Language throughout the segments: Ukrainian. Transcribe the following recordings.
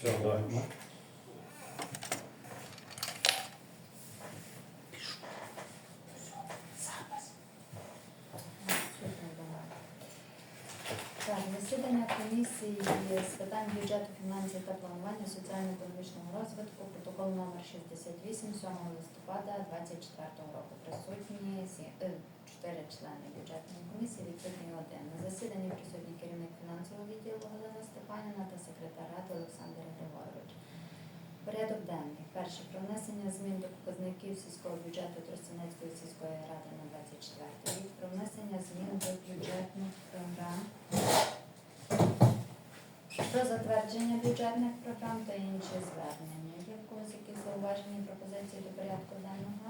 Все, давай. Так, засідання комісії з питань бюджету, фінансів та планування соціально-економічного розвитку, протокол номер 68, 7 листопада 24 року. Присутні сі- е, чотири члени бюджетної комісії, відсутній один. На засіданні присутній керівник фінансового відділу Галина Степанівна та секретар ради Олександр Григорович. Порядок денний. Перше. Про внесення змін до показників сільського бюджету Тростянецької сільської ради на 24 рік. Про внесення змін до бюджетних програм. Про затвердження бюджетних програм та інші звернення. Є в когось якісь зауваження пропозиції до порядку денного?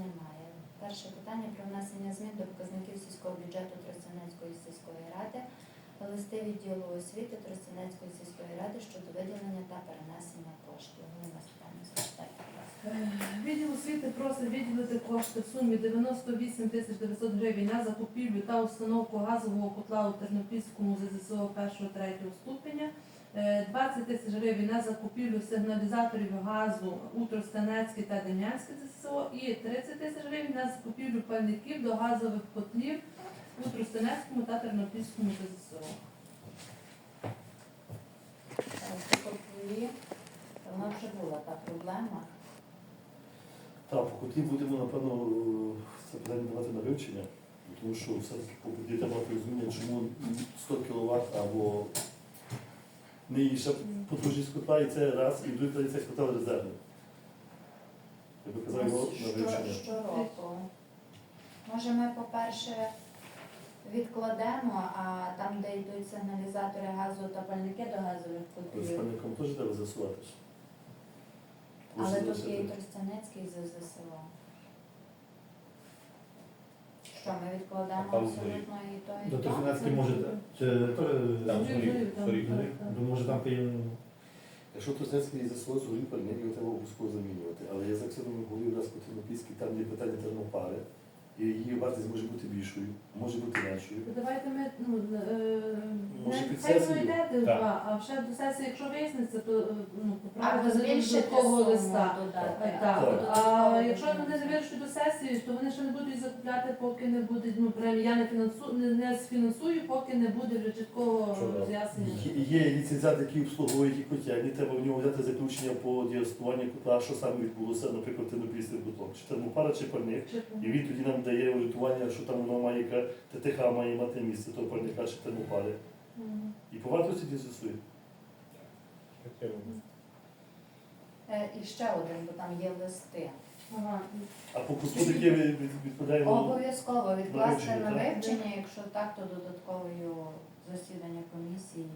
Немає. Перше питання про внесення змін до показників сільського бюджету Тростянецької сільської ради. Листи відділу освіти Тростянецької сільської ради щодо виділення та перенесення коштів. Будь. Е, Відділ освіти просить виділити кошти в сумі 98 тисяч 900 гривень на закупівлю та установку газового котла у Тернопільському ЗЗСО 1-3 ступеня, е, 20 тисяч гривень на закупівлю сигналізаторів газу у Тростянецькій та Дем'янській ЗСО і 30 тисяч гривень на закупівлю пальників до газових котлів у Тростянецькому та Тернопільському ЗСО. Е, Вона вже була та проблема. Так, по котлі будемо, напевно, це питання давати на вивчення, тому що все-таки по котлі треба мати розуміння, чому 100 кВт або не її ще потужність котла, і це раз, і другий питання, це котел резервний. Я би казав його на Що- вивчення. Щороку. Може, ми, по-перше, відкладемо, а там, де йдуть сигналізатори газу та пальники до газових з пальником теж треба засувати. ж. Але тут є і. Тростянецький ЗЗСО. Що, ми відкладемо А там абсолютно і то, і До то? Тростянецький може, чи Там так, так. Ну, може там поїм... Якщо Тростянецький засвоїть згорів пальник, його треба обов'язково замінювати. Але я за цим говорив раз по Тернопільській, там є питання термопари, і її вартість може бути більшою, може бути меншою. Давайте ми ну е, Може, не під хай сесію? йде Так. два, а вже до сесії, якщо виясниться, то е, ну Або поправити до збільшити суму листа. додати. Е, або Так. додатково А якщо вони не фінансувати. до сесії, то вони ще не будуть закупляти, поки не буде, ну прям я не фінансую, не, не сфінансую, поки не буде вже чіткого Чудово. роз'яснення. Є, є ліцензіат, який обслуговує котельні, треба в нього взяти заключення по діагностуванню що саме відбулося, наприклад, тернопільським котлом. Чи термопара, чи пальник. Чи- І він тоді нам дає орієнтування, що там воно має яка ТТХ має мати місце, то пальника чи термопари. Мгм. І по вартості дізусує. Е, І ще один, бо там є листи. Ага. А по котлу таке від- від- відповідає. Обов'язково відкласти на вивчення, якщо так, то додатковою засідання комісії.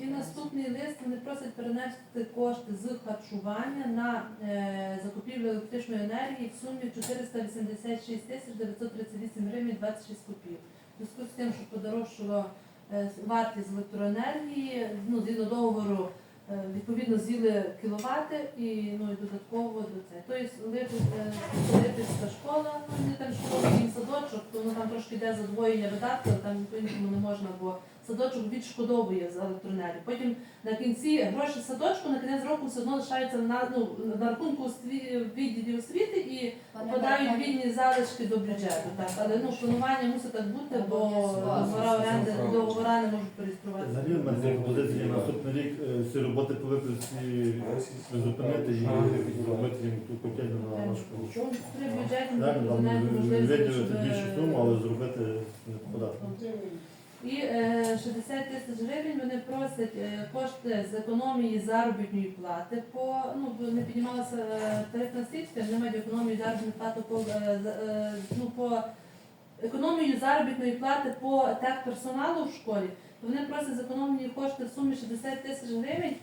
І наступний лист вони просять перенести кошти з харчування на е, закупівлю електричної енергії в сумі 486 тисяч 938 гривень 26 копійок. Зв'язку з тим, що подорожчала е, вартість електроенергії, ну, згідно договору, е, відповідно з'їли кіловати і, ну, і додатково до це. Тобто е, Липецька школа, ну не там школа, їм садочок, то воно там трошки йде задвоєння видатків, там по-іншому не можна, бо садочок відшкодовує за електроенергію. Потім на кінці гроші садочку на кінець року все одно лишаються на, ну, на рахунку відділів освіти і Вони подають вільні залишки до бюджету. Так. Але ну, планування мусить так бути, бо договора оренди договора не можуть переєструвати. Взагалі в мене є пропозиція наступний рік е, всі роботи по виписці зупинити і зробити їм ту котельну на нашу Що При бюджеті ми виділити більшу е, суму, але зробити податку. І е, 60 тисяч гривень вони просять е, кошти з економії заробітної плати по ну не піднімалася е, тарифна стрічка, немає економії заробітної плати по е, е, ну по економію заробітної плати по техперсоналу в школі. То вони просять зекономлені кошти в сумі 60 тисяч гривень.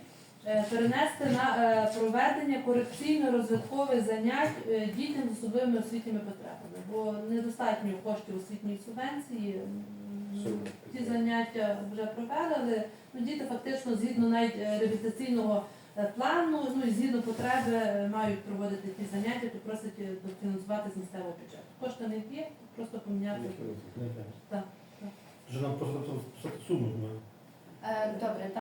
е, Перенести на е, проведення корекційно-розвиткових занять е, дітям з особливими освітніми потребами, бо недостатньо коштів освітньої субвенції. Ці заняття вже провели, але ну, діти фактично згідно навіть е, реабілітаційного е, плану, ну і згідно потреби е, мають проводити ті заняття, то просять фінансувати дофінансувати з місцевого бюджету. Кошти не є, просто поміняти. Так, Вже нам просто суму. Добре,